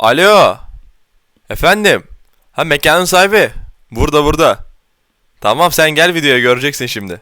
Alo. Efendim. Ha mekanın sahibi. Burada burada. Tamam sen gel videoya göreceksin şimdi.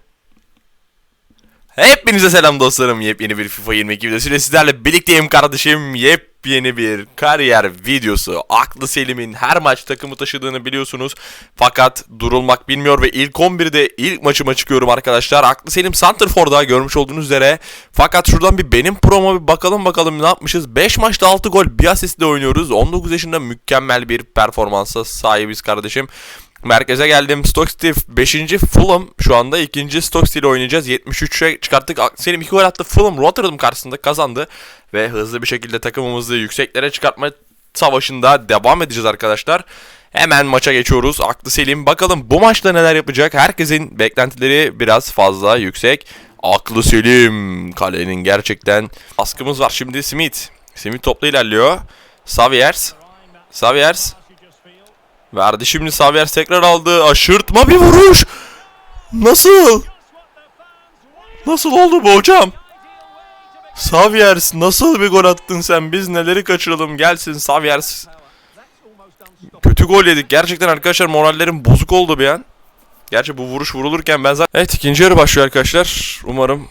Hepinize selam dostlarım. Yepyeni bir FIFA 22 videosuyla sizlerle birlikteyim kardeşim. Yepyeni bir kariyer videosu. Aklı Selim'in her maç takımı taşıdığını biliyorsunuz. Fakat durulmak bilmiyor ve ilk 11'de ilk maçıma çıkıyorum arkadaşlar. Aklı Selim Santrfor'da görmüş olduğunuz üzere. Fakat şuradan bir benim promo bir bakalım bakalım ne yapmışız. 5 maçta 6 gol bir asistle oynuyoruz. 19 yaşında mükemmel bir performansa sahibiz kardeşim. Merkeze geldim. Stoke City 5. Fulham şu anda 2. Stoke City ile oynayacağız. 73'e çıkarttık. Selim 2 gol attı. Fulham Rotterdam karşısında kazandı. Ve hızlı bir şekilde takımımızı yükseklere çıkartma savaşında devam edeceğiz arkadaşlar. Hemen maça geçiyoruz. Aklı Selim. Bakalım bu maçta neler yapacak? Herkesin beklentileri biraz fazla yüksek. Aklı Selim. Kalenin gerçekten baskımız var. Şimdi Smith. Smith topla ilerliyor. Saviers. Saviers. Verdi şimdi Saviers tekrar aldı. Aşırtma bir vuruş. Nasıl? Nasıl oldu bu hocam? Saviers nasıl bir gol attın sen? Biz neleri kaçıralım? Gelsin Saviers. Kötü gol yedik. Gerçekten arkadaşlar morallerim bozuk oldu bir an. Gerçi bu vuruş vurulurken ben zaten... Evet ikinci yarı başlıyor arkadaşlar. Umarım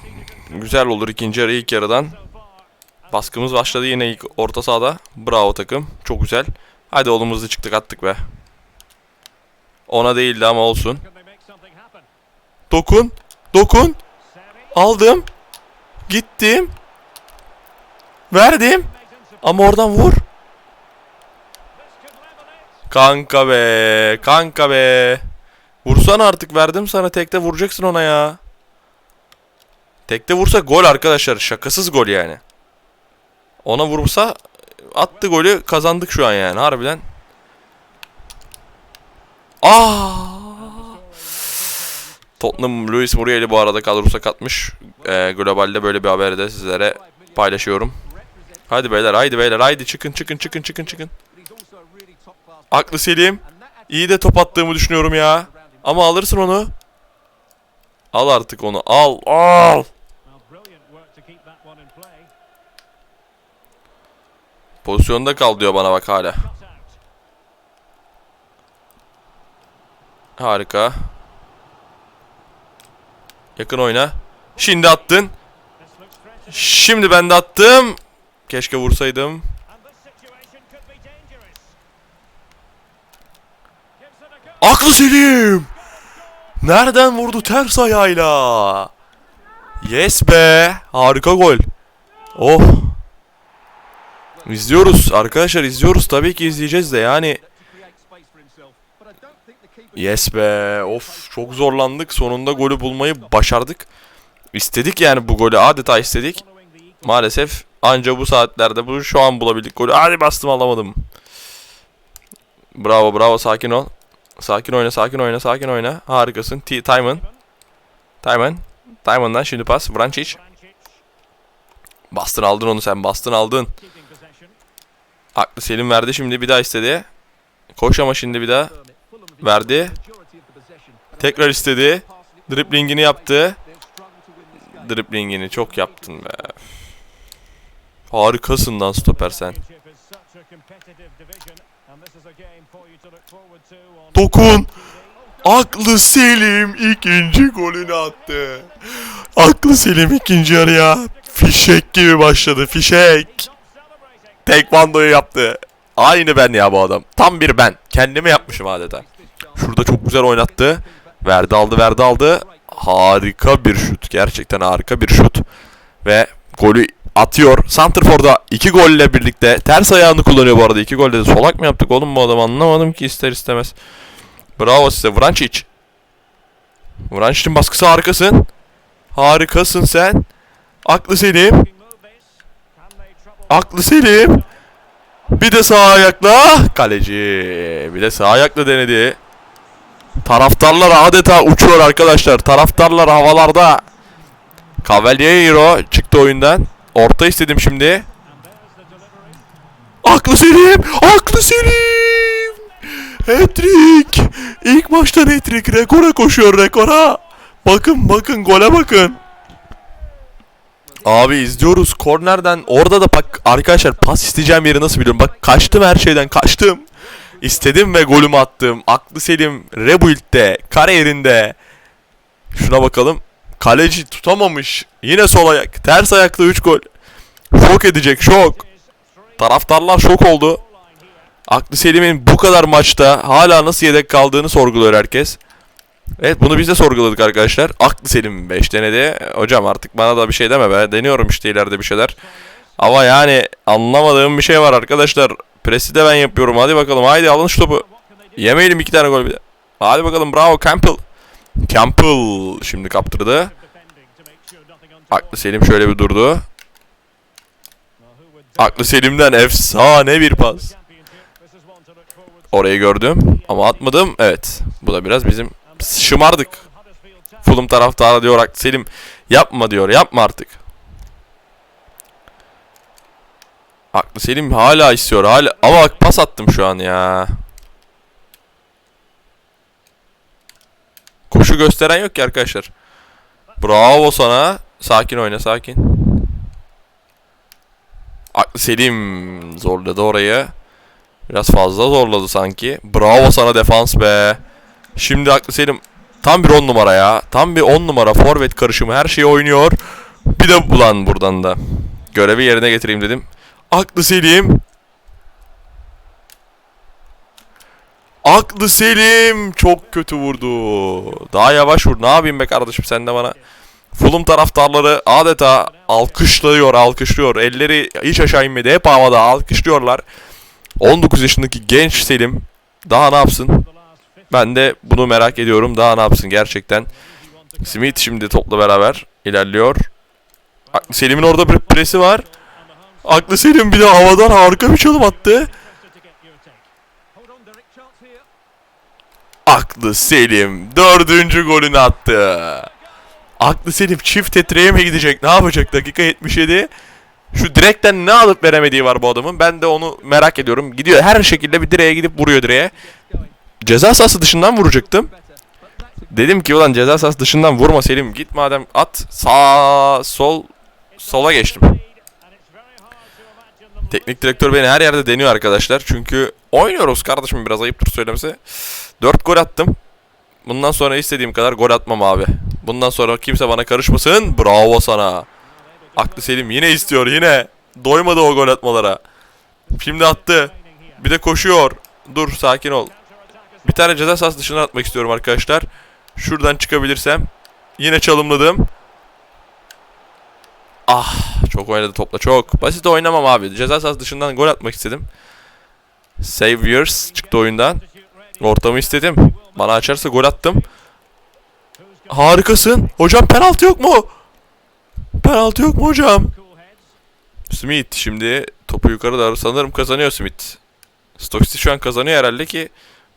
güzel olur ikinci yarı ilk yarıdan. Baskımız başladı yine ilk orta sahada. Bravo takım. Çok güzel. Hadi oğlumuzu çıktık attık be. Ona değildi ama olsun. Dokun. Dokun. Aldım. Gittim. Verdim. Ama oradan vur. Kanka be. Kanka be. Vursana artık verdim sana tekte vuracaksın ona ya. Tekte vursa gol arkadaşlar. Şakasız gol yani. Ona vursa attı golü kazandık şu an yani harbiden. Aa! Tottenham Luis Muriel'i bu arada kadrosa katmış. Ee, globalde böyle bir haberi de sizlere paylaşıyorum. Hadi beyler haydi beyler haydi çıkın çıkın çıkın çıkın çıkın. Aklı Selim. İyi de top attığımı düşünüyorum ya. Ama alırsın onu. Al artık onu al al. Pozisyonda kal diyor bana bak hala. Harika. Yakın oyna. Şimdi attın. Şimdi ben de attım. Keşke vursaydım. Aklı Selim. Nereden vurdu ters ayağıyla? Yes be. Harika gol. Oh. İzliyoruz arkadaşlar izliyoruz tabii ki izleyeceğiz de yani. Yes be of çok zorlandık sonunda golü bulmayı başardık. İstedik yani bu golü adeta istedik. Maalesef anca bu saatlerde bu şu an bulabildik golü. Hadi bastım alamadım. Bravo bravo sakin ol. Sakin oyna sakin oyna sakin oyna. Harikasın. T Tymon. Tymon. Tymon'dan şimdi pas. Vrancic. Bastın aldın onu sen bastın aldın. Aklı Selim verdi şimdi bir daha istedi. Koş ama şimdi bir daha. Verdi. Tekrar istedi. Driplingini yaptı. Driplingini çok yaptın be. Harikasın lan stoper sen. Dokun. Aklı Selim ikinci golünü attı. Aklı Selim ikinci yarıya fişek gibi başladı fişek. Tekvandoyu yaptı. Aynı ben ya bu adam. Tam bir ben. Kendime yapmışım adeta. Şurada çok güzel oynattı. Verdi aldı verdi aldı. Harika bir şut. Gerçekten harika bir şut. Ve golü atıyor. Santrfor'da iki golle birlikte ters ayağını kullanıyor bu arada. iki golde de solak mı yaptık oğlum bu adam anlamadım ki ister istemez. Bravo size Vrancic. Vrancic'in baskısı harikasın. Harikasın sen. Aklı Selim. Aklı Selim. Bir de sağ ayakla. Kaleci. Bir de sağ ayakla denedi. Taraftarlar adeta uçuyor arkadaşlar. Taraftarlar havalarda. Cavaliero çıktı oyundan. Orta istedim şimdi. Aklı Selim. Aklı Selim. Hat-trick. İlk maçtan hat-trick. Rekora koşuyor rekora. Bakın bakın gole bakın. Abi izliyoruz kornerden. Orada da bak arkadaşlar pas isteyeceğim yeri nasıl biliyorum. Bak kaçtım her şeyden kaçtım. İstedim ve golümü attım. Aklı Selim Rebuild'de, kariyerinde. Şuna bakalım. Kaleci tutamamış. Yine sol ayak. Ters ayakta 3 gol. Şok edecek şok. Taraftarlar şok oldu. Aklı Selim'in bu kadar maçta hala nasıl yedek kaldığını sorguluyor herkes. Evet bunu biz de sorguladık arkadaşlar. Aklı Selim 5 denedi. Hocam artık bana da bir şey deme be. Deniyorum işte ileride bir şeyler. Ama yani anlamadığım bir şey var arkadaşlar. Presi de ben yapıyorum. Hadi bakalım. Haydi alın şu topu. Yemeyelim iki tane gol bir de. Hadi bakalım bravo Campbell. Campbell şimdi kaptırdı. Aklı Selim şöyle bir durdu. Aklı Selim'den efsane bir pas. Orayı gördüm ama atmadım. Evet. Bu da biraz bizim şımardık. Fulham taraftarı diyor Aklı Selim. Yapma diyor. Yapma artık. Aklı Selim hala istiyor. Hala ama bak pas attım şu an ya. Koşu gösteren yok ki arkadaşlar. Bravo sana. Sakin oyna sakin. Aklı Selim zorladı orayı. Biraz fazla zorladı sanki. Bravo sana defans be. Şimdi Aklı Selim tam bir 10 numara ya. Tam bir 10 numara forvet karışımı her şeyi oynuyor. Bir de bulan buradan da. Görevi yerine getireyim dedim. Aklı Selim. Aklı Selim çok kötü vurdu. Daha yavaş vur. Ne yapayım be kardeşim sen de bana. Fulham taraftarları adeta alkışlıyor, alkışlıyor. Elleri hiç aşağı inmedi. Hep havada alkışlıyorlar. 19 yaşındaki genç Selim daha ne yapsın? Ben de bunu merak ediyorum. Daha ne yapsın gerçekten? Smith şimdi topla beraber ilerliyor. Selim'in orada bir presi var. Aklı Selim bir de havadan harika bir çalım attı. Aklı Selim dördüncü golünü attı. Aklı Selim çift tetreye mi gidecek? Ne yapacak? Dakika 77. Şu direkten ne alıp veremediği var bu adamın. Ben de onu merak ediyorum. Gidiyor her şekilde bir direğe gidip vuruyor direğe. Ceza sahası dışından vuracaktım. Dedim ki ulan ceza sahası dışından vurma Selim. Git madem at. Sağ sol sola geçtim. Teknik direktör beni her yerde deniyor arkadaşlar. Çünkü oynuyoruz kardeşim biraz ayıptır söylemesi. 4 gol attım. Bundan sonra istediğim kadar gol atmam abi. Bundan sonra kimse bana karışmasın. Bravo sana. Aklı Selim yine istiyor yine. Doymadı o gol atmalara. Şimdi attı. Bir de koşuyor. Dur sakin ol. Bir tane ceza sahası dışına atmak istiyorum arkadaşlar. Şuradan çıkabilirsem. Yine çalımladım. Ah çok oynadı topla çok. Basit oynamam abi. Ceza sahası dışından gol atmak istedim. Saviors çıktı oyundan. Ortamı istedim. Bana açarsa gol attım. Harikasın. Hocam penaltı yok mu? Penaltı yok mu hocam? Smith şimdi topu yukarı doğru sanırım kazanıyor Smith. Stokes'i şu an kazanıyor herhalde ki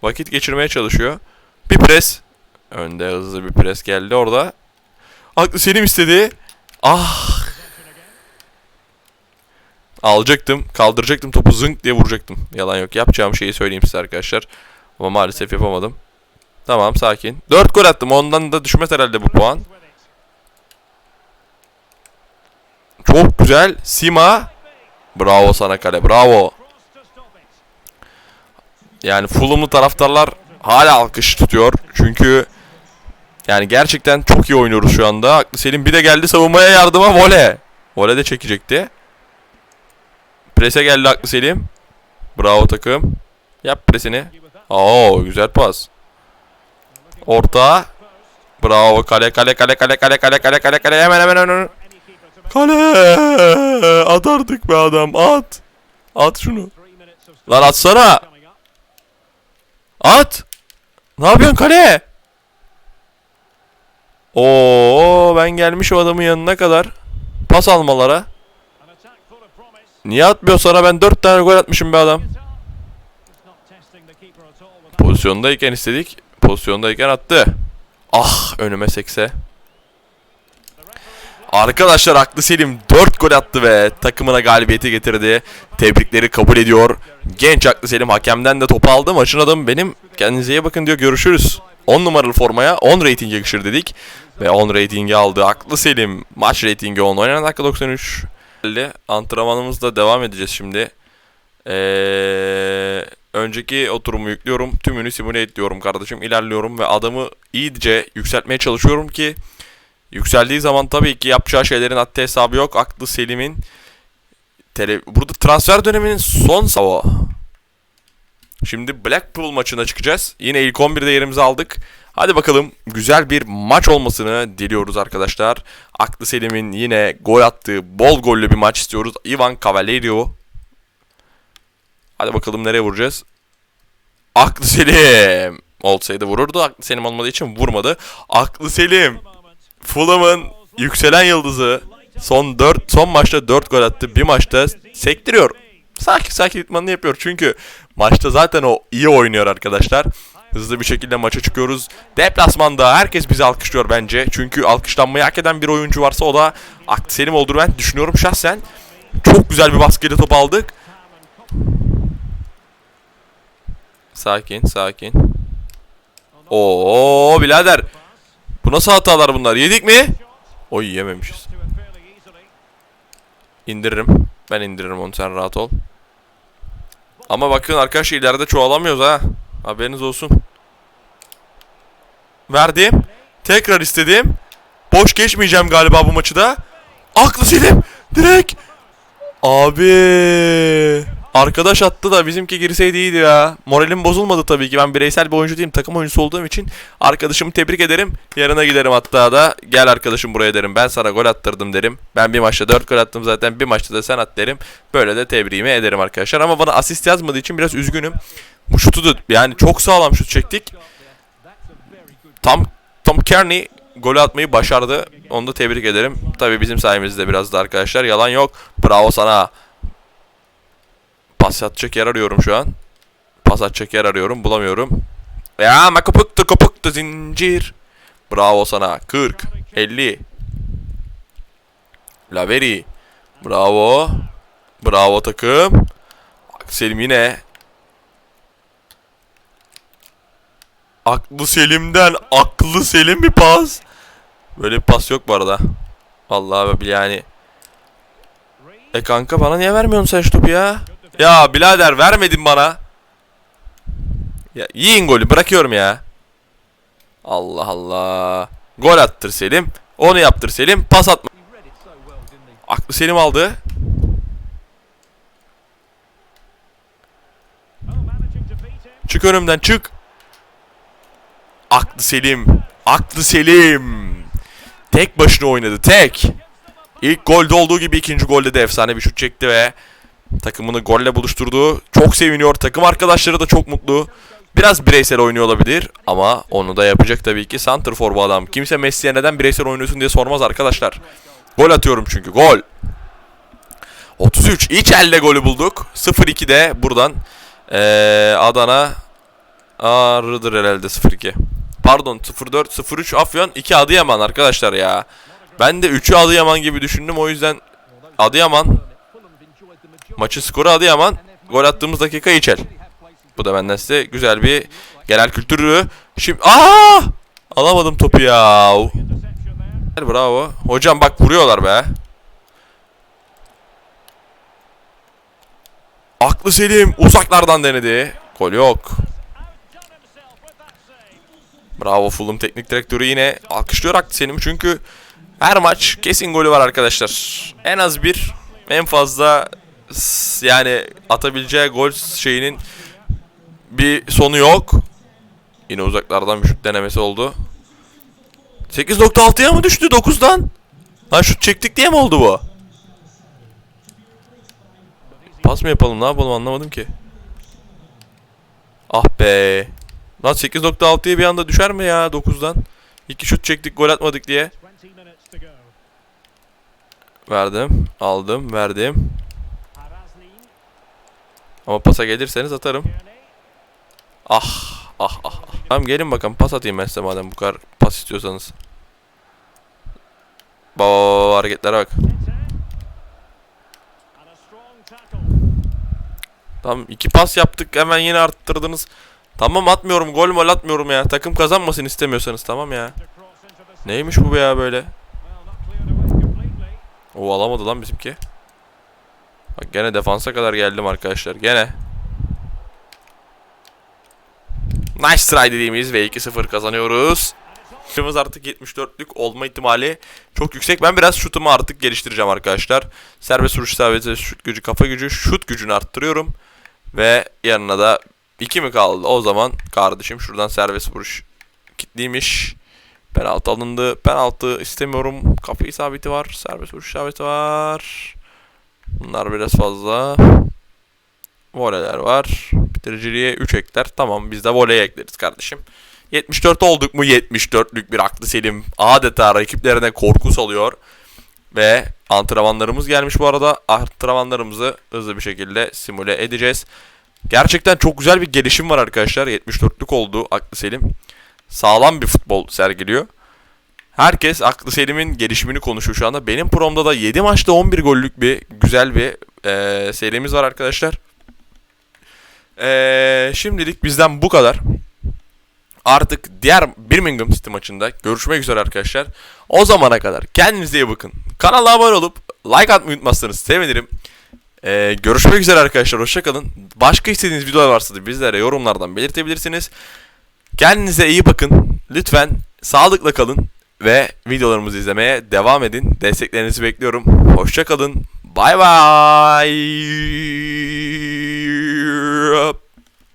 vakit geçirmeye çalışıyor. Bir pres. Önde hızlı bir pres geldi orada. Aklı Selim istedi. Ah. Alacaktım. Kaldıracaktım topu zınk diye vuracaktım. Yalan yok. Yapacağım şeyi söyleyeyim size arkadaşlar. Ama maalesef yapamadım. Tamam sakin. 4 gol attım. Ondan da düşmez herhalde bu puan. Çok güzel. Sima. Bravo sana kale. Bravo. Yani Fulham'lı taraftarlar hala alkış tutuyor. Çünkü yani gerçekten çok iyi oynuyoruz şu anda. Aklı Selim bir de geldi savunmaya yardıma vole. Vole de çekecekti. Prese geldi Aklı Selim. Bravo takım. Yap presini. Oo güzel pas. Orta. Bravo kale kale kale kale kale kale kale kale kale hemen hemen hemen. Kale. At artık be adam at. At şunu. Lan atsana. At. Ne yapıyorsun kale? Oo ben gelmiş o adamın yanına kadar. Pas almalara. Niye atmıyor sana ben 4 tane gol atmışım be adam. Pozisyondayken istedik. Pozisyondayken attı. Ah önüme sekse. Arkadaşlar aklı Selim 4 gol attı ve takımına galibiyeti getirdi. Tebrikleri kabul ediyor. Genç aklı Selim hakemden de topu aldı. Maçın adamı benim. Kendinize iyi bakın diyor. Görüşürüz. 10 numaralı formaya 10 rating yakışır dedik. Ve 10 ratingi aldı. Aklı Selim. Maç ratingi 10. Oynanan dakika 93. Geldi. Antrenmanımızda devam edeceğiz şimdi. Ee, önceki oturumu yüklüyorum. Tümünü simüle diyorum kardeşim. İlerliyorum ve adamı iyice yükseltmeye çalışıyorum ki yükseldiği zaman tabii ki yapacağı şeylerin haddi hesabı yok. Aklı Selim'in burada transfer döneminin son sava. Şimdi Blackpool maçına çıkacağız. Yine ilk 11'de yerimizi aldık. Hadi bakalım güzel bir maç olmasını diliyoruz arkadaşlar. Aklı Selim'in yine gol attığı bol gollü bir maç istiyoruz. Ivan Cavalerio. Hadi bakalım nereye vuracağız. Aklı Selim. Olsaydı vururdu. Aklı Selim olmadığı için vurmadı. Aklı Selim. Fulham'ın yükselen yıldızı. Son 4 son maçta 4 gol attı. Bir maçta sektiriyor. Sakin sakin itmanını yapıyor. Çünkü maçta zaten o iyi oynuyor arkadaşlar. Hızlı bir şekilde maça çıkıyoruz. Deplasmanda herkes bizi alkışlıyor bence. Çünkü alkışlanmayı hak eden bir oyuncu varsa o da Selim olduğunu ben düşünüyorum şahsen. Çok güzel bir baskıyla top aldık. Sakin sakin. Oo birader. Bu nasıl hatalar bunlar? Yedik mi? Oy yememişiz. İndiririm. Ben indiririm onu sen rahat ol. Ama bakın arkadaşlar ileride çoğalamıyoruz ha. Haberiniz olsun. Verdim. Tekrar istedim. Boş geçmeyeceğim galiba bu maçı da. Aklı Selim. Direkt. Abi. Arkadaş attı da bizimki girseydi iyiydi ya. Moralim bozulmadı tabii ki. Ben bireysel bir oyuncu değilim. Takım oyuncusu olduğum için arkadaşımı tebrik ederim. Yarına giderim hatta da. Gel arkadaşım buraya derim. Ben sana gol attırdım derim. Ben bir maçta 4 gol attım zaten. Bir maçta da sen at derim. Böyle de tebriğimi ederim arkadaşlar. Ama bana asist yazmadığı için biraz üzgünüm. Bu şutu da yani çok sağlam şut çektik. Tam Tom Kearney gol atmayı başardı. Onu da tebrik ederim. Tabii bizim sayemizde biraz da arkadaşlar. Yalan yok. Bravo sana. Pas atacak yer arıyorum şu an. Pas atacak yer arıyorum. Bulamıyorum. Ya makapıktı kopuktu zincir. Bravo sana. 40. 50. Laveri. Bravo. Bravo takım. Selim yine. Aklı Selim'den aklı Selim bir pas. Böyle bir pas yok bu arada. Vallahi yani. E kanka bana niye vermiyorsun sen şu topu ya? Ya birader vermedin bana. Ya yiyin golü bırakıyorum ya. Allah Allah. Gol attır Selim. Onu yaptır Selim. Pas atma. Aklı Selim aldı. Çık önümden çık. Aklı Selim. Aklı Selim. Tek başına oynadı tek. İlk golde olduğu gibi ikinci golde de efsane bir şut çekti ve takımını golle buluşturdu. Çok seviniyor. Takım arkadaşları da çok mutlu. Biraz bireysel oynuyor olabilir ama onu da yapacak tabii ki. Santrfor bu adam. Kimse Messi'ye neden bireysel oynuyorsun diye sormaz arkadaşlar. Gol atıyorum çünkü. Gol. 33. İç elle golü bulduk. 0-2'de buradan ee, Adana Ağrı'dır herhalde 0-2. Pardon 0-4 0-3 Afyon 2 Adıyaman arkadaşlar ya. Ben de 3'ü Adıyaman gibi düşündüm o yüzden Adıyaman maçı skoru Adıyaman gol attığımız dakika içel. Bu da benden size güzel bir genel kültürü. Şimdi aa alamadım topu ya. Bravo. Hocam bak vuruyorlar be. Aklı Selim uzaklardan denedi. Gol yok. Bravo Fulham teknik direktörü yine alkışlıyor Aklı Selim çünkü her maç kesin golü var arkadaşlar. En az bir en fazla yani atabileceği gol şeyinin bir sonu yok. Yine uzaklardan bir şut denemesi oldu. 8.6'ya mı düştü 9'dan? Lan şut çektik diye mi oldu bu? Pas mı yapalım ne yapalım anlamadım ki. Ah be. Lan 8.6'ya bir anda düşer mi ya 9'dan? İki şut çektik gol atmadık diye. Verdim. Aldım. Verdim. Ama pasa gelirseniz atarım. Ah. Ah ah. ah. Tamam gelin bakalım pas atayım ben size madem bu kadar pas istiyorsanız. Baba hareketlere bak. Tamam iki pas yaptık hemen yine arttırdınız. Tamam atmıyorum gol mol atmıyorum ya. Takım kazanmasın istemiyorsanız tamam ya. Neymiş bu be ya böyle? O alamadı lan bizimki. Bak gene defansa kadar geldim arkadaşlar. Gene. Nice try dediğimiz ve 2-0 kazanıyoruz. Şutumuz artık 74'lük olma ihtimali çok yüksek. Ben biraz şutumu artık geliştireceğim arkadaşlar. Serbest vuruş isabeti, şut gücü, kafa gücü, şut gücünü arttırıyorum. Ve yanına da 2 mi kaldı? O zaman kardeşim şuradan serbest vuruş kitliymiş. Penaltı alındı. Penaltı istemiyorum. Kafa isabeti var. Serbest vuruş isabeti var. Bunlar biraz fazla. Voleler var. Bitiriciliğe 3 ekler. Tamam biz de voley ekleriz kardeşim. 74 olduk mu 74'lük bir aklı selim. Adeta rakiplerine korku salıyor. Ve antrenmanlarımız gelmiş bu arada. Antrenmanlarımızı hızlı bir şekilde simüle edeceğiz. Gerçekten çok güzel bir gelişim var arkadaşlar. 74'lük oldu aklı selim. Sağlam bir futbol sergiliyor. Herkes aklı selimin gelişimini konuşuyor şu anda. Benim promda da 7 maçta 11 gollük bir güzel bir eee, serimiz var arkadaşlar. Eee, şimdilik bizden bu kadar. Artık diğer Birmingham City maçında görüşmek üzere arkadaşlar. O zamana kadar kendinize iyi bakın. Kanala abone olup like atmayı unutmazsanız sevinirim. Ee, görüşmek üzere arkadaşlar. Hoşçakalın. Başka istediğiniz videolar varsa da bizlere yorumlardan belirtebilirsiniz. Kendinize iyi bakın. Lütfen sağlıkla kalın ve videolarımızı izlemeye devam edin. Desteklerinizi bekliyorum. Hoşçakalın. Bay bay.